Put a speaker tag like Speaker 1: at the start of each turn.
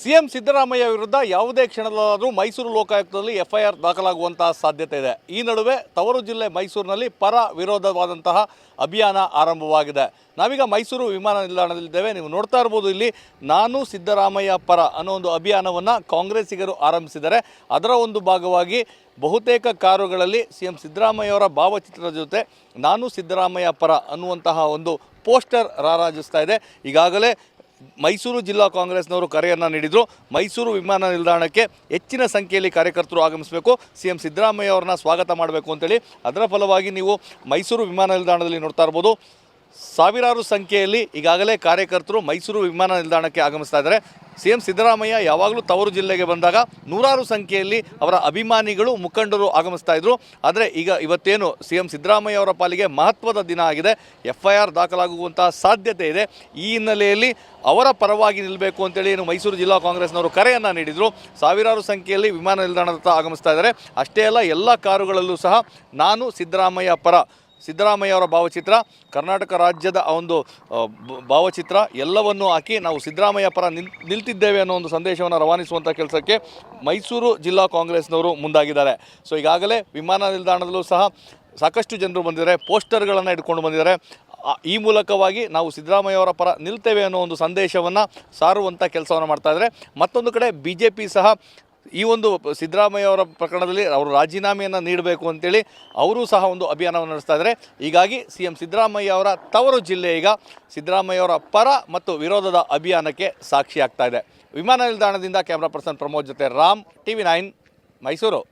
Speaker 1: CM Siddaramaiah ವಿರುದ್ಧ ಯಾವುದೇ ಕ್ಷಣದಲ್ಲಾದರೂ Mysuru ಲೋಕಾಯುಕ್ತದಲ್ಲಿ FIR ದಾಖಲಾಗುವಂತಹ ಸಾಧ್ಯತೆ ಇದೆ. ಈ ನಡುವೆ ತವರು ಜಿಲ್ಲೆ ಮೈಸೂರಿನಲ್ಲಿ ಪರ ವಿರೋಧವಾದಂತಹ ಅಭಿಯಾನ ಆರಂಭವಾಗಿದೆ. ನಾವೀಗ ಮೈಸೂರು ವಿಮಾನ ನಿಲ್ದಾಣದಲ್ಲಿದ್ದೇವೆ. ನೀವು ನೋಡ್ತಾ ಇರ್ಬೋದು ಇಲ್ಲಿ ನಾನು ಸಿದ್ದರಾಮಯ್ಯ ಪರ ಅನ್ನೋ ಒಂದು ಅಭಿಯಾನವನ್ನು ಕಾಂಗ್ರೆಸ್ಸಿಗರು ಆರಂಭಿಸಿದ್ದಾರೆ. ಅದರ ಒಂದು ಭಾಗವಾಗಿ ಬಹುತೇಕ ಕಾರುಗಳಲ್ಲಿ ಸಿ ಎಂ ಸಿದ್ದರಾಮಯ್ಯವರ ಭಾವಚಿತ್ರದ ಜೊತೆ ನಾನು ಸಿದ್ದರಾಮಯ್ಯ ಪರ ಅನ್ನುವಂತಹ ಒಂದು ಪೋಸ್ಟರ್ ರಾರಾಜಿಸ್ತಾ ಇದೆ. ಈಗಾಗಲೇ ಮೈಸೂರು ಜಿಲ್ಲಾ ಕಾಂಗ್ರೆಸ್ನವರು ಕರೆಯನ್ನು ನೀಡಿದರು. ಮೈಸೂರು ವಿಮಾನ ನಿಲ್ದಾಣಕ್ಕೆ ಹೆಚ್ಚಿನ ಸಂಖ್ಯೆಯಲ್ಲಿ ಕಾರ್ಯಕರ್ತರು ಆಗಮಿಸಬೇಕು. ಸಿ ಎಂ ಸಿದ್ದರಾಮಯ್ಯ ಅವರನ್ನ ಸ್ವಾಗತ ಮಾಡಬೇಕು ಅಂತೇಳಿ. ಅದರ ಫಲವಾಗಿ ನೀವು ಮೈಸೂರು ವಿಮಾನ ನಿಲ್ದಾಣದಲ್ಲಿ ನೋಡ್ತಾ ಇರ್ಬೋದು. ಸಾವಿರಾರು ಸಂಖ್ಯೆಯಲ್ಲಿ ಈಗಾಗಲೇ ಕಾರ್ಯಕರ್ತರು ಮೈಸೂರು ವಿಮಾನ ನಿಲ್ದಾಣಕ್ಕೆ ಆಗಮಿಸ್ತಾ ಇದ್ದಾರೆ. ಸಿ ಎಂ ಸಿದ್ದರಾಮಯ್ಯ ಯಾವಾಗಲೂ ತವರು ಜಿಲ್ಲೆಗೆ ಬಂದಾಗ ನೂರಾರು ಸಂಖ್ಯೆಯಲ್ಲಿ ಅವರ ಅಭಿಮಾನಿಗಳು, ಮುಖಂಡರು ಆಗಮಿಸ್ತಾ ಇದ್ರು. ಆದರೆ ಈಗ ಇವತ್ತೇನು ಸಿ ಎಂ ಸಿದ್ದರಾಮಯ್ಯ ಅವರ ಪಾಲಿಗೆ ಮಹತ್ವದ ದಿನ ಆಗಿದೆ. ಎಫ್ ಐ ಆರ್ ದಾಖಲಾಗುವಂತಹ ಸಾಧ್ಯತೆ ಇದೆ. ಈ ಹಿನ್ನೆಲೆಯಲ್ಲಿ ಅವರ ಪರವಾಗಿ ನಿಲ್ಲಬೇಕು ಅಂತೇಳಿ ಏನು ಮೈಸೂರು ಜಿಲ್ಲಾ ಕಾಂಗ್ರೆಸ್ನವರು ಕರೆಯನ್ನು ನೀಡಿದರು. ಸಾವಿರಾರು ಸಂಖ್ಯೆಯಲ್ಲಿ ವಿಮಾನ ನಿಲ್ದಾಣದತ್ತ ಆಗಮಿಸ್ತಾ ಇದ್ದಾರೆ. ಅಷ್ಟೇ ಅಲ್ಲ, ಎಲ್ಲ ಕಾರುಗಳಲ್ಲೂ ಸಹ ನಾನು ಸಿದ್ದರಾಮಯ್ಯ ಪರ ಸಿದ್ದರಾಮಯ್ಯ ಅವರ ಭಾವಚಿತ್ರ, ಕರ್ನಾಟಕ ರಾಜ್ಯದ ಒಂದು ಭಾವಚಿತ್ರ ಎಲ್ಲವನ್ನು ಹಾಕಿ ನಾವು ಸಿದ್ದರಾಮಯ್ಯ ಪರ ನಿಲ್, ನಿಲ್ತಿದ್ದೇವೆ ಅನ್ನೋ ಒಂದು ಸಂದೇಶವನ್ನು ರವಾನಿಸುವಂಥ ಕೆಲಸಕ್ಕೆ ಮೈಸೂರು ಜಿಲ್ಲಾ ಕಾಂಗ್ರೆಸ್ನವರು ಮುಂದಾಗಿದ್ದಾರೆ. ಸೊ ಈಗಾಗಲೇ ವಿಮಾನ ನಿಲ್ದಾಣದಲ್ಲೂ ಸಹ ಸಾಕಷ್ಟು ಜನರು ಬಂದಿದ್ದಾರೆ, ಪೋಸ್ಟರ್ಗಳನ್ನು ಇಟ್ಕೊಂಡು ಬಂದಿದ್ದಾರೆ. ಈ ಮೂಲಕವಾಗಿ ನಾವು ಸಿದ್ದರಾಮಯ್ಯ ಅವರ ಪರ ನಿಲ್ತೇವೆ ಅನ್ನೋ ಒಂದು ಸಂದೇಶವನ್ನು ಸಾರುವಂಥ ಕೆಲಸವನ್ನು ಮಾಡ್ತಾ ಇದ್ದಾರೆ. ಮತ್ತೊಂದು ಕಡೆ ಬಿ ಸಹ ಈ ಒಂದು ಸಿದ್ದರಾಮಯ್ಯ ಅವರ ಪ್ರಕರಣದಲ್ಲಿ ಅವರು ರಾಜೀನಾಮೆಯನ್ನು ನೀಡಬೇಕು ಅಂತೇಳಿ ಅವರು ಸಹ ಒಂದು ಅಭಿಯಾನವನ್ನು ನಡೆಸ್ತಾ ಇದ್ದಾರೆ. ಹೀಗಾಗಿ ಸಿ ಎಂ ಸಿದ್ದರಾಮಯ್ಯ ಅವರ ತವರು ಜಿಲ್ಲೆ ಈಗ ಸಿದ್ದರಾಮಯ್ಯ ಅವರ ಪರ ಮತ್ತು ವಿರೋಧದ ಅಭಿಯಾನಕ್ಕೆ ಸಾಕ್ಷಿ ಆಗ್ತಾ ಇದೆ. ವಿಮಾನ ನಿಲ್ದಾಣದಿಂದ ಕ್ಯಾಮ್ರಾ ಪರ್ಸನ್ ಪ್ರಮೋದ್ ಜೊತೆ ರಾಮ್, ಟಿವಿ ನೈನ್, ಮೈಸೂರು.